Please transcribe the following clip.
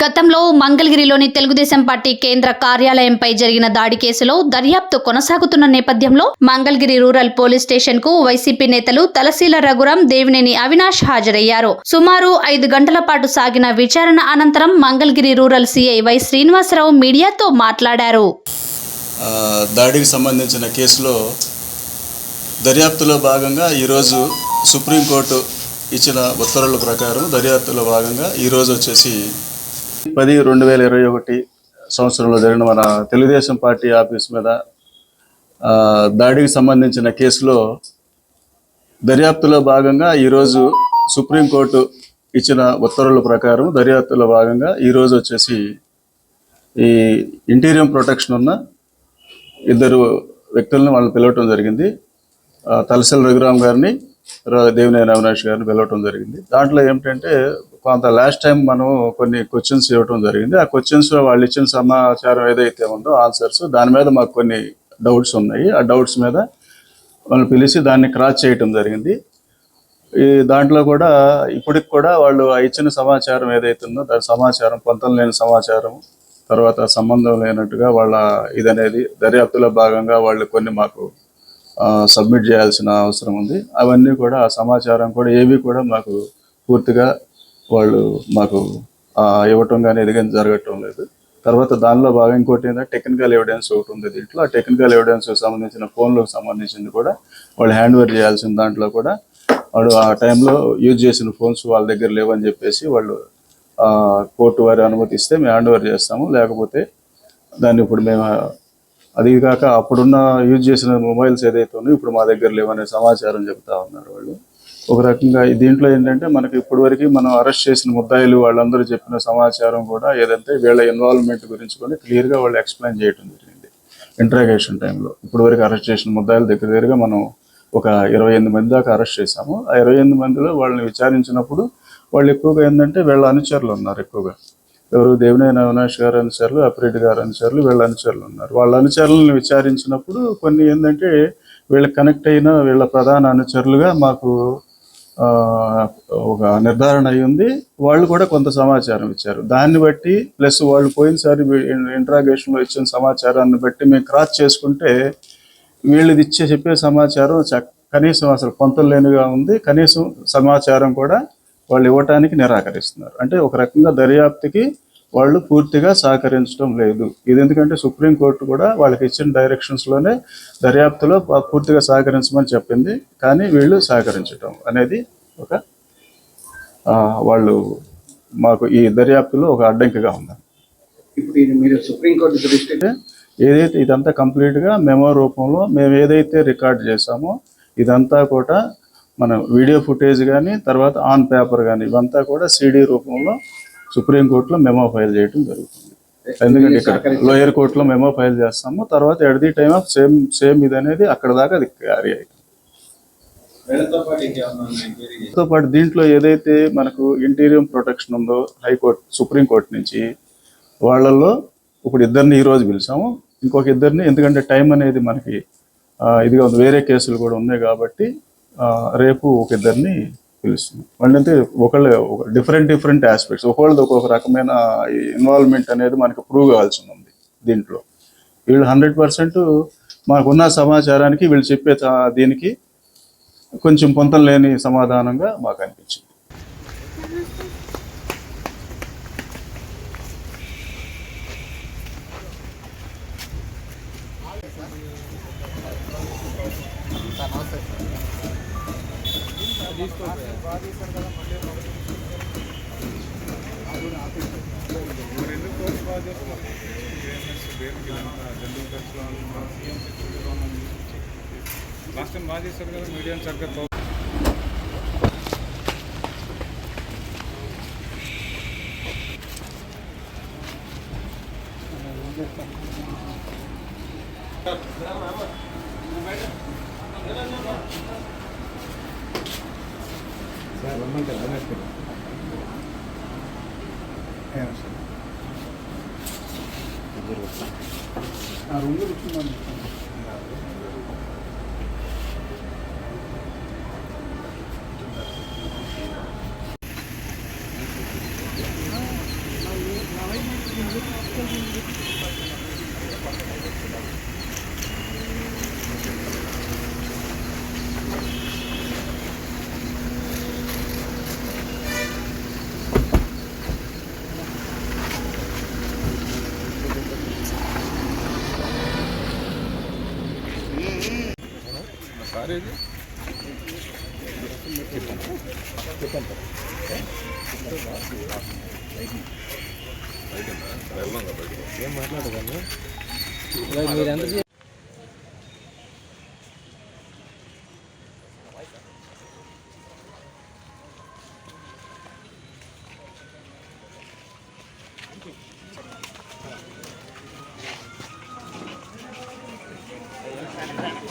గతంలో మంగళగిరిలోని తెలుగుదేశం పార్టీ కేంద్ర కార్యాలయంపై జరిగిన దాడి కేసులో దర్యాప్తు కొనసాగుతున్న నేపథ్యంలో మంగళగిరి రూరల్ పోలీస్ స్టేషన్కు వైసీపీ నేతలు తలసీల రఘురాం దేవినేని అవినాష్ హాజరయ్యారు. సుమారు ఐదు గంటల పాటు సాగిన విచారణ అనంతరం Mangalagiri rural CI Y Srinivasa Rao మీడియాతో మాట్లాడారు. దాడికి సంబంధించిన కేసులో దర్యాప్తులో భాగంగా ఈరోజు సుప్రీంకోర్టు ఇచ్చిన ఉత్తర్వుల ప్రకారం దర్యాప్తులో భాగంగా ఈరోజు వచ్చేసి పది రెండు వేల ఇరవై ఒకటి సంవత్సరంలో జరిగిన మన తెలుగుదేశం పార్టీ ఆఫీస్ మీద దాడికి సంబంధించిన కేసులో దర్యాప్తులో భాగంగా ఈరోజు సుప్రీంకోర్టు ఇచ్చిన ఉత్తర్వుల ప్రకారం దర్యాప్తులో భాగంగా ఈరోజు వచ్చేసి ఈ ఇంటీరియం ప్రొటెక్షన్ ఉన్న ఇద్దరు వ్యక్తులను వాళ్ళు పిలవటం జరిగింది. తలసల్ రఘురామ్ గారిని దేవినేని అవినాష్ గారిని పిలవటం జరిగింది. దాంట్లో ఏమిటంటే కొంత లాస్ట్ టైం మనం కొన్ని క్వశ్చన్స్ ఇవ్వటం జరిగింది. ఆ క్వశ్చన్స్లో వాళ్ళు ఇచ్చిన సమాచారం ఏదైతే ఉందో ఆన్సర్స్ దాని మీద మాకు కొన్ని డౌట్స్ ఉన్నాయి. ఆ డౌట్స్ మీద వాళ్ళని పిలిచి దాన్ని క్రాస్ చేయటం జరిగింది. ఈ దాంట్లో కూడా ఇప్పటికి కూడా వాళ్ళు ఇచ్చిన సమాచారం ఏదైతే ఉందో దాని సమాచారం పొంతం లేని సమాచారం తర్వాత సంబంధం లేనట్టుగా వాళ్ళ ఇదనేది దర్యాప్తులో భాగంగా వాళ్ళు కొన్ని మాకు సబ్మిట్ చేయాల్సిన అవసరం ఉంది. అవన్నీ కూడా ఆ సమాచారం కూడా ఏవి కూడా మాకు పూర్తిగా వాళ్ళు మాకు ఇవ్వటం కానీ ఇది జరగటం లేదు. తర్వాత దానిలో భాగం ఇంకోటి ఏంటంటే టెక్నికల్ ఎవిడెన్స్ ఒకటి ఉంది దీంట్లో. ఆ టెక్నికల్ ఎవిడెన్స్ సంబంధించిన ఫోన్లకు సంబంధించింది కూడా వాళ్ళు హ్యాండ్ ఓవర్ చేయాల్సిన దాంట్లో కూడా వాడు ఆ టైంలో యూజ్ చేసిన ఫోన్స్ వాళ్ళ దగ్గర లేవని చెప్పేసి వాళ్ళు కోర్టు వారి అనుమతి ఇస్తే మేము హ్యాండ్ ఓవర్ చేస్తాము. లేకపోతే దాన్ని ఇప్పుడు మేము అది కాక అప్పుడున్న యూజ్ చేసిన మొబైల్స్ ఏదైతే ఉన్నాయో ఇప్పుడు మా దగ్గర లేవనే సమాచారం చెప్తా ఉన్నారు వాళ్ళు. ఒక రకంగా దీంట్లో ఏంటంటే మనకి ఇప్పటివరకు మనం అరెస్ట్ చేసిన ముద్దాయిలు వాళ్ళందరూ చెప్పిన సమాచారం కూడా ఏదంటే వీళ్ళ ఇన్వాల్వ్మెంట్ గురించి కూడా క్లియర్గా వాళ్ళు ఎక్స్ప్లెయిన్ చేయడం జరిగింది. ఇంట్రాగేషన్ టైంలో ఇప్పటివరకు అరెస్ట్ చేసిన ముద్దాయిల దగ్గర దగ్గరగా మనం ఒక ఇరవై ఎనిమిది మంది దాకా అరెస్ట్ చేశాము. ఆ ఇరవై ఎనిమిది మందిలో వాళ్ళని విచారించినప్పుడు వాళ్ళు ఎక్కువగా ఏంటంటే వీళ్ళ అనుచరులు ఉన్నారు ఎక్కువగా. ఎవరు? దేవినేని అవినాష్ గారు అనుచరులు అప్రెడ్డి గారు అనుచరులు వీళ్ళ అనుచరులు ఉన్నారు. వాళ్ళ అనుచరులను విచారించినప్పుడు కొన్ని ఏంటంటే వీళ్ళకి కనెక్ట్ అయిన వీళ్ళ ప్రధాన అనుచరులుగా మాకు ఒక నిర్ధారణ అయి ఉంది. వాళ్ళు కూడా కొంత సమాచారం ఇచ్చారు. దాన్ని బట్టి ప్లస్ వాళ్ళు పోయినసారి ఇంట్రాగేషన్లో ఇచ్చిన సమాచారాన్ని బట్టి మేము క్రాస్ చేసుకుంటే వీళ్ళది ఇచ్చే చెప్పే సమాచారం చ- కనీసం అసలు పొంతం లేనిగా ఉంది. కనీసం సమాచారం కూడా వాళ్ళు ఇవ్వటానికి నిరాకరిస్తున్నారు. అంటే ఒక రకంగా దర్యాప్తుకి వాళ్ళు పూర్తిగా సహకరించడం లేదు. ఇది ఎందుకంటే సుప్రీంకోర్టు కూడా వాళ్ళకి ఇచ్చిన డైరెక్షన్స్లోనే దర్యాప్తులో పూర్తిగా సహకరించమని చెప్పింది. కానీ వీళ్ళు సహకరించడం అనేది ఒక వాళ్ళు మాకు ఈ దర్యాప్తులో ఒక అడ్డంకిగా ఉంది. ఇప్పుడు ఇది మీరు సుప్రీంకోర్టు దృష్టి ఏదైతే ఇదంతా కంప్లీట్గా మెమో రూపంలో మేము ఏదైతే రికార్డ్ చేసామో ఇదంతా కూడా మన వీడియో ఫుటేజ్ కానీ తర్వాత ఆన్ పేపర్ కానీ ఇవంతా కూడా సిడి రూపంలో సుప్రీంకోర్టులో మెమో ఫైల్ చేయడం జరుగుతుంది. ఎందుకంటే ఇక్కడ లోయర్ కోర్టులో మెమో ఫైల్ చేస్తాము తర్వాత at the time of same same ఇది అనేది అక్కడ దాకా అది క్యారీ అవుతుంది వీళ్ళతో పాటు తో దీంట్లో ఏదైతే మనకు ఇంటీరియం ప్రొటెక్షన్ ఉందో హైకోర్టు సుప్రీంకోర్టు నుంచి వాళ్ళల్లో ఇప్పుడు ఇద్దరిని ఈ రోజు పిలిచాము. ఇంకొక ఇద్దరిని ఎందుకంటే టైం అనేది మనకి ఇదిగా వేరే కేసులు కూడా ఉన్నాయి కాబట్టి రేపు ఒక ఇద్దరిని పిలుస్తుంది. వాళ్ళంటే ఒకళ్ళు ఒక డిఫరెంట్ డిఫరెంట్ ఆస్పెక్ట్స్ ఒకళ్ళది ఒక్కొక్క రకమైన ఇన్వాల్వ్మెంట్ అనేది మనకు ప్రూవ్ కావాల్సి ఉంది దీంట్లో. వీళ్ళు హండ్రెడ్ పర్సెంట్ మాకున్న సమాచారానికి వీళ్ళు చెప్పే దీనికి కొంచెం పొంతం లేని సమాధానంగా మాకు అనిపించింది. ಇವರೆಲ್ಲೂ ತೋರಿಸಬಾರ್ದು ಬೇರೆ ಜನ್ರಲ್ ಕರ್ಸ್ಲಾಲ್ ಸಿಎಂ ಲಾಸ್ಟ್ ಟೈಮ್ ಮಾಜಿ ಸರ್ಕಾರ ಮೀಡಿಯಂ ಸರ್ಕಾರ Thank you. é la manga la vez que no. não you. Time బాగా చేశారు కదా మీడియం సరిగ్గా కవ-